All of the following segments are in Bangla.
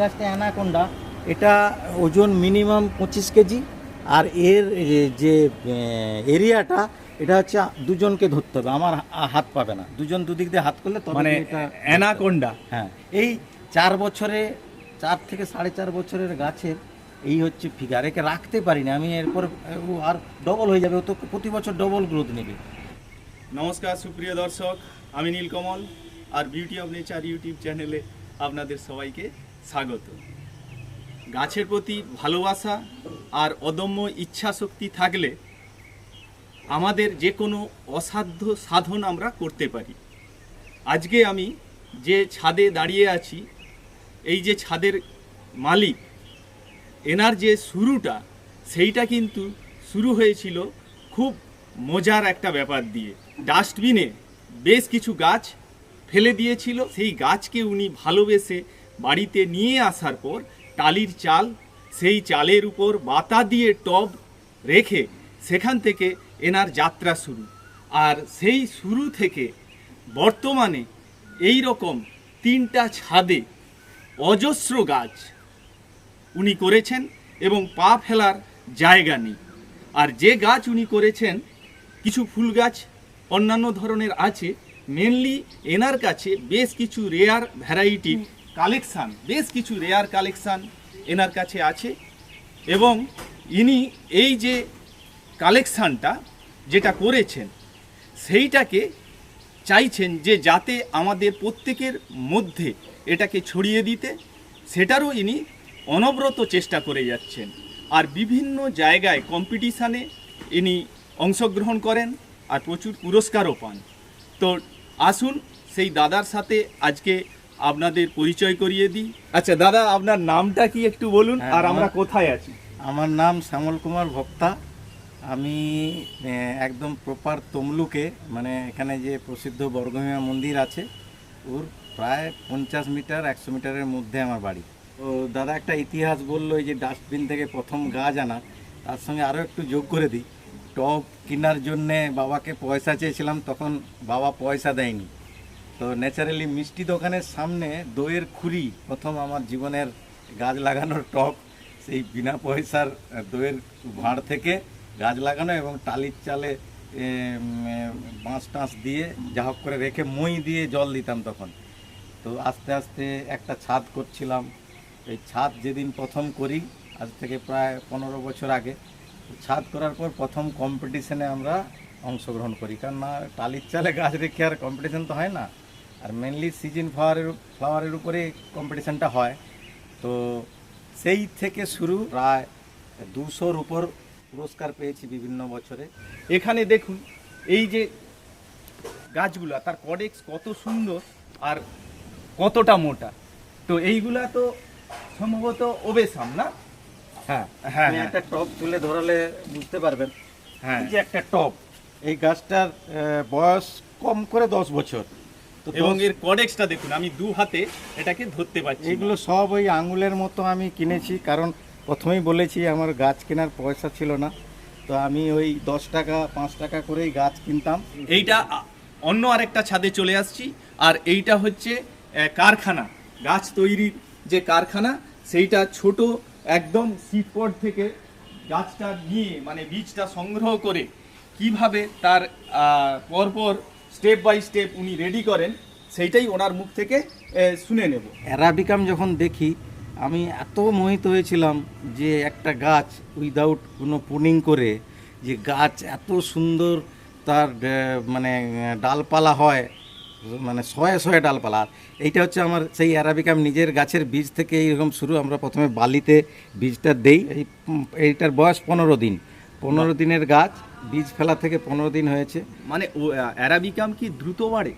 গাছটা অ্যানাকোন্ডা। এটা ওজন মিনিমাম পঁচিশ কেজি আর এর যে এরিয়াটা এটা হচ্ছে দুজনকে ধরতে হবে আমার হাত পাবে না। দুজন দুদিক দিয়ে হাত করলে তবে মানে অ্যানাকোন্ডা। হ্যাঁ এই চার বছরে চার থেকে সাড়ে চার বছরের গাছের এই হচ্ছে ফিগার একে রাখতে পারিনি আমি এরপর ও আর ডবল হয়ে যাবে ও তো প্রতি বছর ডবল গ্রোথ নেবে। নমস্কার সুপ্রিয় দর্শক আমি নীলকমল আর বিউটি অফ নেচার ইউটিউব চ্যানেলে আপনাদের সবাইকে স্বাগত। গাছের প্রতি ভালোবাসা আর অদম্য ইচ্ছাশক্তি থাকলে আমাদের যে কোনো অসাধ্য সাধন আমরা করতে পারি। আজকে আমি যে ছাদে দাঁড়িয়ে আছি, এই যে ছাদের মালিক, এনার যে শুরুটা, সেইটা কিন্তু শুরু হয়েছিল খুব মজার একটা ব্যাপার দিয়ে। ডাস্টবিনে বেশ কিছু গাছ ফেলে দিয়েছিল, সেই গাছকে উনি ভালোবেসে বাড়িতে নিয়ে আসার পর টালির চাল, সেই চালের উপর বাতা দিয়ে টব রেখে সেখান থেকে এনার যাত্রা শুরু। আর সেই শুরু থেকে বর্তমানে এই রকম তিনটা ছাদে অজস্র গাছ উনি করেছেন এবং পা ফেলার জায়গা নেই। আর যে গাছ উনি করেছেন, কিছু ফুল গাছ অন্যান্য ধরনের আছে মেনলি এনার কাছে বেশ কিছু রেয়ার ভ্যারাইটি কালেকশান, বেশ কিছু রেয়ার কালেকশান এনার কাছে আছে এবং ইনি এই যে কালেকশানটা যেটা করেছেন, সেইটাকে চাইছেন যে যাতে আমাদের প্রত্যেকের মধ্যে এটাকে ছড়িয়ে দিতে, সেটারও ইনি অনবরত চেষ্টা করে যাচ্ছেন। আর বিভিন্ন জায়গায় কম্পিটিশানে ইনি অংশগ্রহণ করেন আর প্রচুর পুরস্কারও পান। তো আসুন, সেই দাদার সাথে আজকে আপনাদের পরিচয় করিয়ে দিই। আচ্ছা দাদা আপনার নামটা কি একটু বলুন? হ্যাঁ, আর আমরা কোথায় আছি? আমার নাম শ্যামল কুমার ভক্তা। আমি একদম প্রপার তমলুকে মানে এখানে যে প্রসিদ্ধ বর্গমীয়া মন্দির আছে ওর প্রায় পঞ্চাশ মিটার একশো মিটারের মধ্যে আমার বাড়ি। তো দাদা একটা ইতিহাস বলল এই যে ডাস্টবিন থেকে প্রথম গাছ আনা তার সঙ্গে আরও একটু যোগ করে দিই। টব কেনার জন্যে বাবাকে পয়সা চেয়েছিলাম তখন বাবা পয়সা দেয়নি। তো ন্যাচারালি মিষ্টি দোকানের সামনে দইয়ের খুরি প্রথম আমার জীবনের গাছ লাগানোর টপ, সেই বিনা পয়সার দইয়ের ভাঁড় থেকে গাছ লাগানো এবং টালির চালে বাঁশ টাঁশ দিয়ে যা হোক করে রেখে মই দিয়ে জল দিতাম তখন। তো আস্তে আস্তে একটা ছাদ করছিলাম। এই ছাদ যেদিন প্রথম করি, আজ থেকে প্রায় পনেরো বছর আগে ছাদ করার পর প্রথম কম্পিটিশনে আমরা অংশগ্রহণ করি। কারণ না, টালির চালে গাছ রেখে আর কম্পিটিশন তো হয় না। আর মেনলি সিজন ফ্লাওয়ারের ফ্লাওয়ারের উপরে কম্পিটিশানটা হয়। তো সেই থেকে শুরু প্রায় দুশোর উপর পুরস্কার পেয়েছি বিভিন্ন বছরে। এখানে দেখুন এই যে গাছগুলা তার কডেক্স কত সুন্দর আর কতটা মোটা। তো এইগুলা তো সম্ভবত ওবেসাম না? হ্যাঁ হ্যাঁ, হ্যাঁ। একটা টপ তুলে ধরালে বুঝতে পারবেন। হ্যাঁ। যে একটা টপ এই গাছটার বয়স কম করে দশ বছর। এবং এর কডেক্সটা দেখুন আমি দু হাতে এটাকে ধরতে পারছি। এইগুলো সব ওই আঙুলের মতো আমি কিনেছি কারণ প্রথমেই বলেছি আমার গাছ কেনার পয়সা ছিল না। তো আমি ওই দশ টাকা পাঁচ টাকা করেই গাছ কিনতাম। এইটা অন্য আরেকটা ছাদে চলে আসছি আর এইটা হচ্ছে কারখানা। গাছ তৈরির যে কারখানা সেইটা ছোট একদম সিটপট থেকে গাছটা নিয়ে মানে বীজটা সংগ্রহ করে কীভাবে তার পরপর স্টেপ বাই স্টেপ উনি রেডি করেন সেইটাই ওনার মুখ থেকে শুনে নেব। অ্যারাবিকাম যখন দেখি আমি এত মোহিত হয়েছিলাম যে একটা গাছ উইদাউট কোনো পুনিং করে যে গাছ এত সুন্দর তার মানে ডালপালা হয় মানে শয়ে শয়ে ডালপালা। এইটা হচ্ছে আমার সেই অ্যারাবিকাম নিজের গাছের বীজ থেকে এইরকম শুরু। আমরা প্রথমে বালিতে বীজটা দেই। এই এইটার বয়স পনেরো দিন। পনেরো দিনের গাছ বীজ ফেলা থেকে পনেরো দিন হয়েছে। মানে অ্যারাবিকাম কি দ্রুত বাড়ে?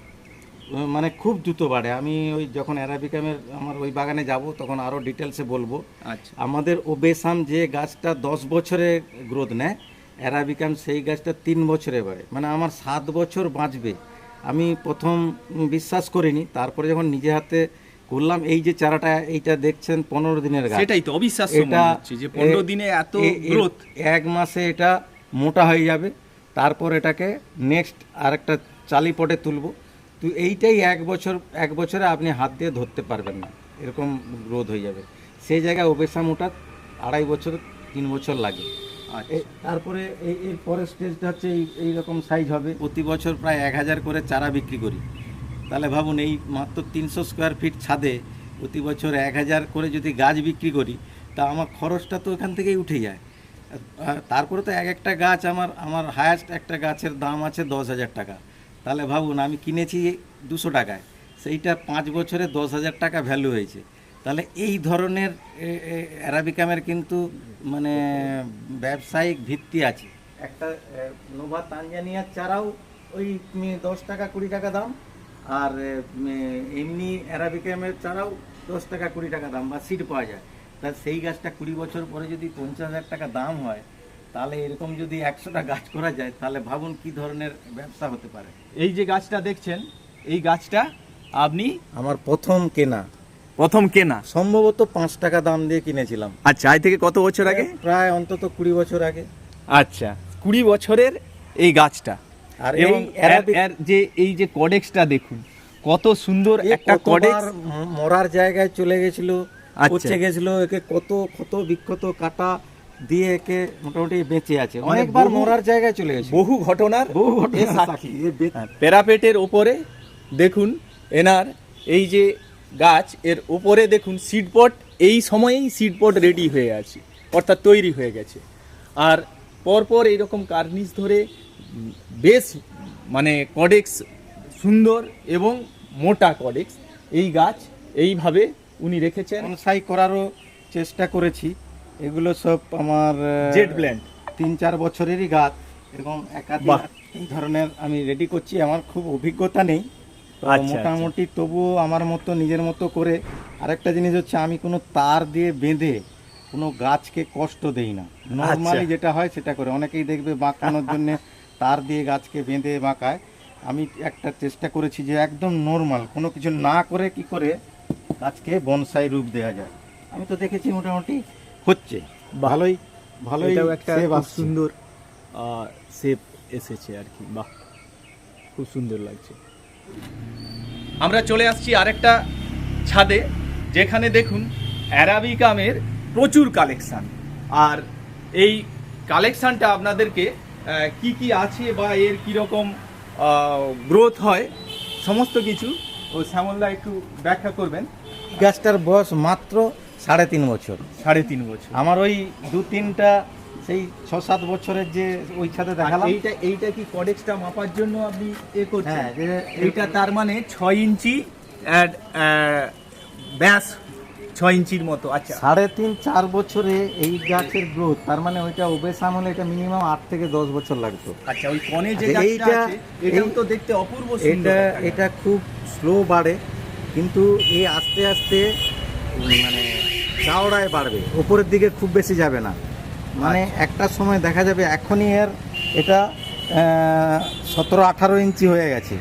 মানে খুব দ্রুত বাড়ে। আমি ওই যখন অ্যারাবিকামের আমার ওই বাগানে যাব তখন আরও ডিটেলসে বলব। আচ্ছা। আমাদের ওবেসাম যে গাছটা দশ বছরে গ্রোথ নেয় অ্যারাবিকাম সেই গাছটা তিন বছরে বাড়ে। মানে আমার সাত বছর বাঁচবে। আমি প্রথম বিশ্বাস করিনি তারপরে যখন নিজে হাতে করলাম এই যে চারাটা এইটা দেখছেন পনেরো দিনের গাছ। সেটাই তো অবিশ্বাস্য এটা যে পনেরো দিনে এত গ্রোথ এক মাসে এটা মোটা হয়ে যাবে। তারপর এটাকে নেক্সট আরেকটা চালি পটে তুলব। তো এইটাই এক বছর এক বছরে আপনি হাত দিয়ে ধরতে পারবেন না। এরকম গ্রোথ হয়ে যাবে। সেই জায়গায় ওবেসামোটা আড়াই বছর তিন বছর লাগে। আচ্ছা। তারপরে এই এর পরের স্টেজটা হচ্ছে এই এই রকম সাইজ হবে। প্রতি বছর প্রায় এক হাজার করে চারা বিক্রি করি। তাহলে ভাবুন এই মাত্র তিনশো স্কোয়ার ফিট ছাদে প্রতি বছর এক হাজার করে যদি গাছ বিক্রি করি তা আমার খরচটা তো এখান থেকেই উঠে যায়। তারপরে তো এক একটা গাছ আমার আমার হায়েস্ট একটা গাছের দাম আছে দশ হাজার টাকা। তাহলে ভাবুন, আমি কিনেছি দুশো টাকায়, সেইটা পাঁচ বছরে দশ হাজার টাকা ভ্যালু হয়েছে। তাহলে এই ধরনের অ্যারাবিকামের কিন্তু মানে ব্যবসায়িক ভিত্তি আছে। একটা নোভা তানজানিয়ার চারাও ওই দশ টাকা কুড়ি টাকা দাম, আর এমনি অ্যারাবিকামের চারাও দশ টাকা কুড়ি টাকা দাম, বা সিড পাওয়া যায়। তা সেই গাছটা কুড়ি বছর পরে যদি পঞ্চাশ হাজার টাকা দাম হয় তাহলে এরকম যদি একশোটা গাছ করা যায় তাহলে ভাবুন কি ধরনের ব্যবসা হতে পারে। এই যে গাছটা দেখছেন এই গাছটা আপনি আমার প্রথম কেনা। প্রথম কেনা? সম্ভবত পাঁচ টাকা দাম দিয়ে কিনেছিলাম। আচ্ছা আজ থেকে কত বছর আগে? প্রায় অন্তত কুড়ি বছর আগে। আচ্ছা কুড়ি বছরের এই গাছটা। আর এবং যে এই যে কডেক্সটা দেখুন কত সুন্দর একটা কডেক্স মরার জায়গায় চলে গেছিল। পচে গেছিল একে কত ক্ষত বিক্ষত কাটা দিয়ে একে মোটামুটি বেঁচে আছে। মানে অনেকবার মরার জায়গায় চলে গেছে। বহু ঘটনার বহু ঘটনা সাক্ষী। হ্যাঁ, প্যারাপেটের ওপরে দেখুন এনার এই যে গাছ এর ওপরে দেখুন সিডপট এই সময়েই সিডপট রেডি হয়ে আছে অর্থাৎ তৈরি হয়ে গেছে। আর পরপর এইরকম কার্নিশ ধরে বেশ মানে কডেক্স সুন্দর এবং মোটা কডেক্স এই গাছ এইভাবে উনি রেখেছেন। বনসাই করারও চেষ্টা করেছি। এগুলো সব আমার জেড ব্ল্যান্ড। তিন চার বছরেরই গাছ। এরকম একাধিক এই ধরনের আমি রেডি করছি। আমার খুব অভিজ্ঞতা নেই। আচ্ছা, মোটামুটি তবুও আমার মতো নিজের মতো করে আরেকটা জিনিস হচ্ছে আমি কোনো তার দিয়ে বেঁধে কোনো গাছকে কষ্ট দেই না। নর্মালি আচ্ছা। যেটা হয় সেটা করে। অনেকেই দেখবে বাঁকানোর জন্য তার দিয়ে গাছকে বেঁধে বাঁকায়। আমি একটা চেষ্টা করেছি যে একদম নর্মাল কোনো কিছু না করে কি করে গাছকে বনসাই রূপ দেওয়া যায়। আমি তো দেখেছি মোটামুটি হচ্ছে। ভালোই ভালোই একটা। সুন্দর শেপ এসেছে আর কি। বাহ খুব সুন্দর লাগছে। আমরা চলে আসছি আরেকটা ছাদে যেখানে দেখুন অ্যারাবিকামের প্রচুর কালেকশান। আর এই কালেকশানটা আপনাদেরকে আহ, কি কি আছে বা এর কীরকম গ্রোথ হয় সমস্ত কিছু ও শ্যামলদা একটু ব্যাখ্যা করবেন। গাছটার বয়স মাত্র সাড়ে তিন বছর। সাড়ে তিন বছর। আমার ওই দু তিনটা সেই ছ সাত বছরের যে ওই ছাদে আর দেখালাম। এইটা এইটা কি কডেক্সটা মাপার জন্য আপনি এ করছেন? হ্যাঁ যে এইটা তার মানে ছয় ইঞ্চি ব্যাস ছয় ইঞ্চির মতো আচ্ছা। সাড়ে তিন চার বছরে এই গাছের গ্রোথ তার মানে ওইটা ওবেসাম হলে এটা মিনিমাম আট থেকে দশ বছর লাগতো। আচ্ছা ওই কনে যে আচ্ছা, গাছটা এইটা- আছে এটাও তো দেখতে অপূর্ব সুন্দর। এটা এটা খুব স্লো বাড়ে। কিন্তু এই আস্তে আস্তে মানে চাওড়ায় বাড়বে। ওপরের দিকে খুব বেশি যাবে না। মানে একটা সময় দেখা যাবে এখনই এর এটা সতেরো আঠারো ইঞ্চি হয়ে গেছে।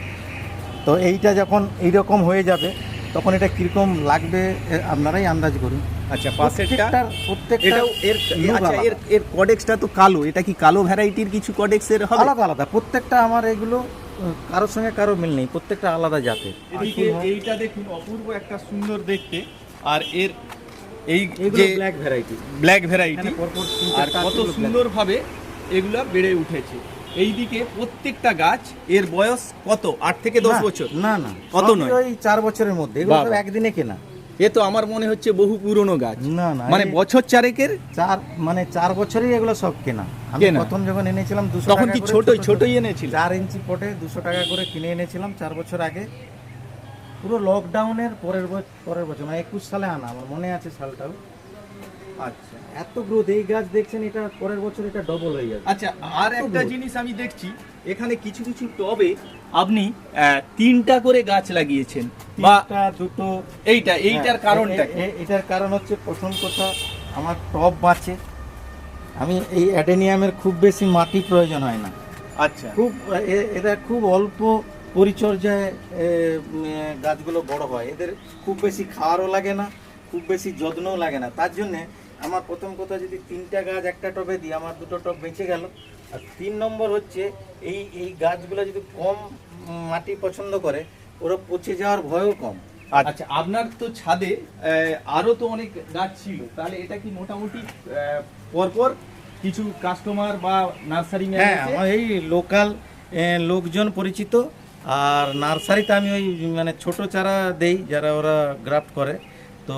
তো এইটা যখন এইরকম হয়ে যাবে তখন এটা কীরকম লাগবে আপনারাই আন্দাজ করুন। আচ্ছা প্রত্যেকটার এর আচ্ছা এর এর কডেক্সটা তো কালো। এটা কি কালো ভ্যারাইটির কিছু কডেক্সের হবে? আলাদা আলাদা। প্রত্যেকটা আমার এগুলো কারোর সঙ্গে কারও মিল নেই প্রত্যেকটা আলাদা জাতের। এদিকে এইটা দেখুন অপূর্ব একটা সুন্দর দেখতে। আর এর এই যে ব্ল্যাক ভ্যারাইটি ব্ল্যাক ভ্যারাইটি আর কত সুন্দরভাবে এগুলা বেড়ে উঠেছে। এইদিকে প্রত্যেকটা গাছ এর বয়স কত? আট থেকে দশ বছর? না না। কত নয়? ওই চার বছরের মধ্যে। এগুলো একদিনে কেনা। এ তো আমার মনে হচ্ছে বহু পুরনো গাছ। না না মানে বছর চারেকের চার মানে চার বছরই এগুলো সব কেনা। আমি? প্রথম যখন এনেছিলাম দুশো তখন কি ছোটই ছোটই এনেছিল? চার ইঞ্চি পটে দুশো টাকা করে কিনে এনেছিলাম চার বছর আগে। পুরো লকডাউনের পরের বছর পরের বছর মানে একুশ সালে আনা আমার মনে আছে সালটাও। আচ্ছা। এত গ্রোথ এই গাছ দেখছেন এটা পরের বছর এটা ডবল হয়ে যাবে। আচ্ছা আর একটা। জিনিস আমি দেখছি এখানে কিছু কিছু টবে আপনি তিনটা করে গাছ লাগিয়েছেন বা দুটো। এইটা এইটার হ্যাঁ, কারণটা এটার কারণ হচ্ছে প্রথম কথা আমার টব বাঁচে। আমি এই অ্যাডেনিয়ামের খুব বেশি মাটি প্রয়োজন হয় না। আচ্ছা। খুব এ- এরা খুব অল্প পরিচর্যায় গাছগুলো বড় হয়। এদের খুব বেশি খাওয়ারও লাগে না খুব বেশি যত্নও লাগে না। তার জন্যে আমার প্রথম কথা যদি তিনটা গাছ একটা টবে দিই আমার দুটো টব বেঁচে গেল। আর তিন নম্বর হচ্ছে এই এই গাছগুলো যদি কম মাটি পছন্দ করে ওরা পচে যাওয়ার ভয়ও কম। আচ্ছা আপনার তো ছাদে আহ, আরও তো অনেক গাছ ছিল। তাহলে এটা কি মোটামুটি পরপর কিছু কাস্টমার বা নার্সারি হ্যাঁ আমার এই লোকাল লোকজন পরিচিত। আর নার্সারিতে আমি ওই মানে ছোট চারা দেই যারা ওরা গ্রাফট করে। তো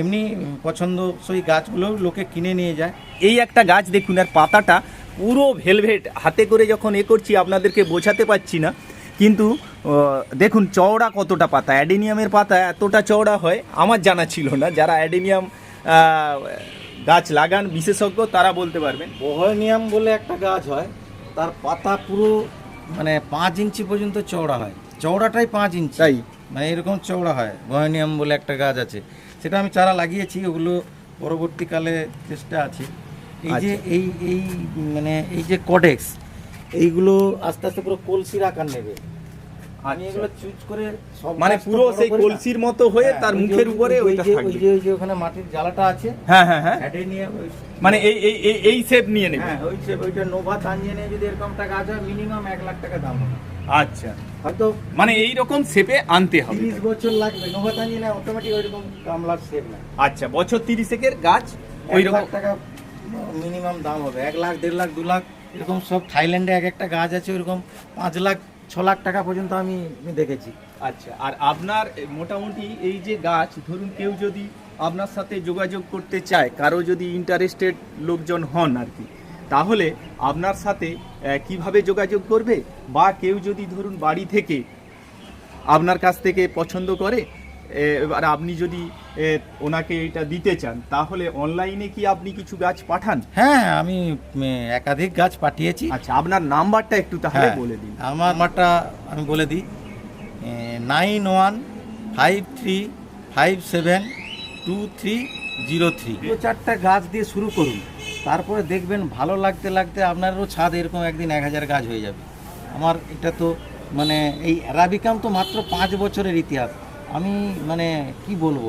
এমনি পছন্দসই গাছগুলো লোকে কিনে নিয়ে যায়। এই একটা গাছ দেখুন আর পাতাটা পুরো ভেলভেট। হাতে করে যখন এ করছি আপনাদেরকে বোঝাতে পারছি না কিন্তু দেখুন চওড়া কতটা পাতা। অ্যাডেনিয়ামের পাতা এতটা চওড়া হয় আমার জানা ছিল না। যারা অ্যাডেনিয়াম গাছ লাগান বিশেষজ্ঞ তারা বলতে পারবেন। বহনিয়াম বলে একটা গাছ হয় তার পাতা পুরো মানে পাঁচ ইঞ্চি পর্যন্ত চওড়া হয়। চওড়াটাই পাঁচ ইঞ্চি। তাই? মানে এরকম চওড়া হয় বহনিয়াম বলে একটা গাছ আছে। সেটা আমি চারা লাগিয়েছি ওগুলো পরবর্তীকালে চেষ্টা আছে। এই যে আচ্ছা। এই এই মানে এই যে কডেক্স এইগুলো আস্তে আস্তে পুরো কলসির আকার নেবে। আমি এগুলো চুজ করে মানে পুরো সেই কলসির মতো হয়ে হ্যাঁ, তার মুখের উপরে ওই ওইটা যে- থাকবে। ওই যে ওখানে মাটির জ্বালাটা আছে হ্যাঁ হ্যাঁ হ্যাঁ। ওই- মানে এই এই এই এই শেপ নিয়ে নেবে। হ্যাঁ ওই যে ওইটা নোভা তাঞ্জিয়ানে যদি এরকম গাছ হয় মিনিমাম এক লাখ টাকা দাম হবে। আচ্ছা। হয়তো মানে এই রকম শেপে আনতে হবে তিরিশ বছর লাগবে নোভা তাঞ্জিয়ানে অটোমেটিক ওইরকম কামলার সেভ না আচ্ছা বছর তিরিশেকের গাছ ওই রকম টাকা মিনিমাম দাম হবে এক লাখ দেড় লাখ দু লাখ এরকম সব থাইল্যান্ডে এক একটা গাছ আছে ওইরকম পাঁচ লাখ ছ লাখ টাকা পর্যন্ত আমি দেখেছি। আচ্ছা আর আপনার মোটামুটি এই যে গাছ, ধরুন কেউ যদি আপনার সাথে যোগাযোগ করতে চায়, কারও যদি ইন্টারেস্টেড লোকজন হন আর কি তাহলে আপনার সাথে কীভাবে যোগাযোগ করবে? বা কেউ যদি ধরুন বাড়ি থেকে আপনার কাছ থেকে পছন্দ করে এবার আপনি যদি এ, ওনাকে এটা দিতে চান তাহলে অনলাইনে কি আপনি কিছু গাছ পাঠান? হ্যাঁ আমি একাধিক গাছ পাঠিয়েছি। আচ্ছা আপনার নাম্বারটা একটু তাহলে হ্যাঁ, বলে দিন। আমার নাম্বারটা আমি বলে দিই। Nine one five three five seven two three zero three দু চারটা গাছ দিয়ে শুরু করুন। তারপরে দেখবেন ভালো লাগতে লাগতে আপনারও ছাদ এরকম একদিন এক হাজার গাছ হয়ে যাবে। আমার এটা তো মানে এই অ্যারাবিকাম তো মাত্র পাঁচ বছরের ইতিহাস। আমি মানে কি বলব,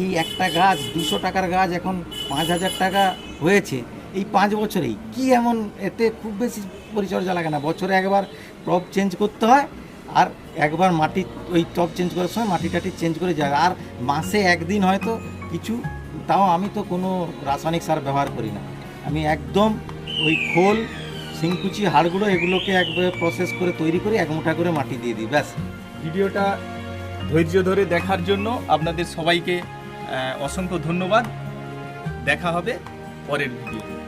এই একটা গাছ, দুশো টাকার গাছ এখন পাঁচ হাজার টাকা হয়েছে, এই পাঁচ বছরেই। কি এমন, এতে খুব বেশি পরিচর্যা লাগে না। বছরে একবার টপ চেঞ্জ করতে হয়, আর একবার মাটি, ওই টপ চেঞ্জ করার সময় মাটি টাটি চেঞ্জ করে যায়। আর মাসে একদিন হয়তো কিছু, তাও আমি তো কোনো রাসায়নিক সার ব্যবহার করি না। আমি একদম ওই খোল সিংকুচি হাড়গুলো এগুলোকে একবারে প্রসেস করে, তৈরি করে এক মুঠা করে মাটি দিয়ে দিই, ব্যাস। ভিডিওটা ধৈর্য ধরে দেখার জন্য আপনাদের সবাইকে অসংখ্য ধন্যবাদ। দেখা হবে পরের ভিডিও